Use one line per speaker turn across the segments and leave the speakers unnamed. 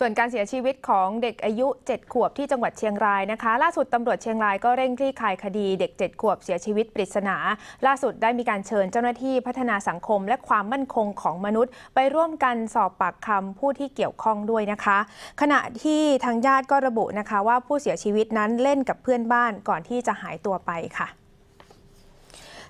ส่วนการเสียชีวิตของเด็กอายุ 7 ขวบที่จังหวัดเชียงรายนะคะ ล่าสุดตำรวจเชียงรายก็เร่งคลี่คลายคดีเด็ก 7 ขวบเสียชีวิตปริศนา ล่าสุดได้มีการเชิญเจ้าหน้าที่พัฒนาสังคมและความมั่นคงของมนุษย์ ไปร่วมกันสอบปากคำผู้ที่เกี่ยวข้องด้วยนะคะ ขณะที่ทางญาติก็ระบุนะคะว่าผู้เสียชีวิตนั้นเล่นกับเพื่อนบ้านก่อนที่จะหายตัวไปค่ะ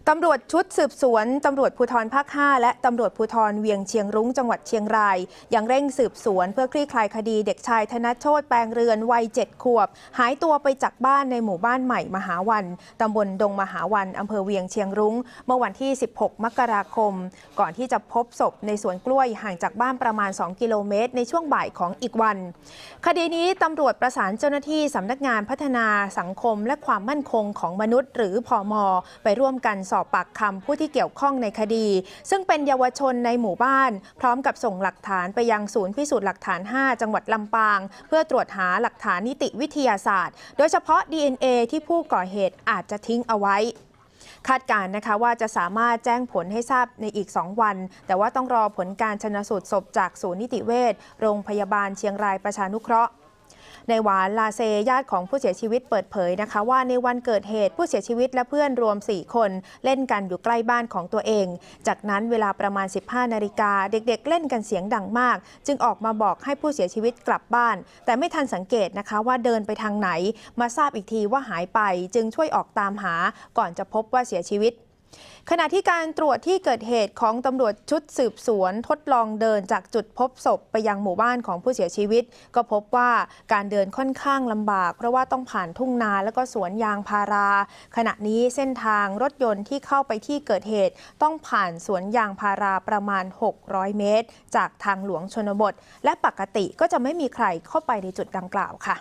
ตำรวจชุดสืบสวนตำรวจภูธรภาค 5 และตำรวจภูธรเวียงเชียงรุ้งจังหวัดเชียงราย ยังเร่งสืบสวนเพื่อคลี่คลายคดีเด็กชายธนโชตแปลงเรือนวัย7ขวบ หายตัวไปจากบ้านในหมู่บ้านใหม่มหาวันตำบลดงมหาวันอำเภอเวียงเชียงรุ้ง เมื่อวันที่ 16 มกราคม ก่อนที่จะพบศพในสวนกล้วยห่างจากบ้านประมาณ 2 กิโลเมตร ในช่วงบ่ายของอีกวัน คดีนี้ตำรวจประสานเจ้าหน้าที่สำนักงานพัฒนาสังคม และความมั่นคงของมนุษย์ หรือพอมไปร่วมกันสอบปากคำผู้ที่เกี่ยวข้องในคดี ซึ่งเป็นเยาวชนในหมู่บ้าน พร้อมกับส่งหลักฐานไปยังศูนย์พิสูจน์หลักฐาน 5 จังหวัดลำปาง เพื่อตรวจหาหลักฐานนิติวิทยาศาสตร์ โดยเฉพาะ DNA ที่ผู้ก่อเหตุอาจจะทิ้งเอาไว้คาดการณ์นะคะว่าจะสามารถแจ้งผลให้ทราบในอีก 2 วัน แต่ว่าต้องรอผลการชนสูตรศพจากศูนย์นิติเวชโรงพยาบาลเชียงรายประชานุเคราะห์ ในหวานลาเซญาติของผู้เสียชีวิตเปิดเผยนะคะ ว่าในวันเกิดเหตุผู้เสียชีวิตและเพื่อนรวม 4 คน เล่นกันอยู่ใกล้บ้านของตัวเอง จากนั้นเวลาประมาณ 15 นาฬิกาเด็กๆ เล่นกันเสียงดังมาก จึงออกมาบอกให้ผู้เสียชีวิตกลับบ้าน แต่ไม่ทันสังเกตนะคะว่าเดินไปทางไหน มาทราบอีกทีว่าหายไป จึงช่วยออกตามหาก่อนจะพบว่าเสียชีวิต ขณะที่การตรวจที่เกิดเหตุของตำรวจชุดสืบสวน ทดลองเดินจากจุดพบศพไปยังหมู่บ้านของผู้เสียชีวิต ก็พบว่าการเดินค่อนข้างลำบาก เพราะว่าต้องผ่านทุ่งนาแล้วก็สวนยางพารา ขณะนี้เส้นทางรถยนต์ที่เข้าไปที่เกิดเหตุ ต้องผ่านสวนยางพาราประมาณ 600 เมตร จากทางหลวงชนบท และปกติก็จะไม่มีใครเข้าไปในจุดดังกล่าวค่ะ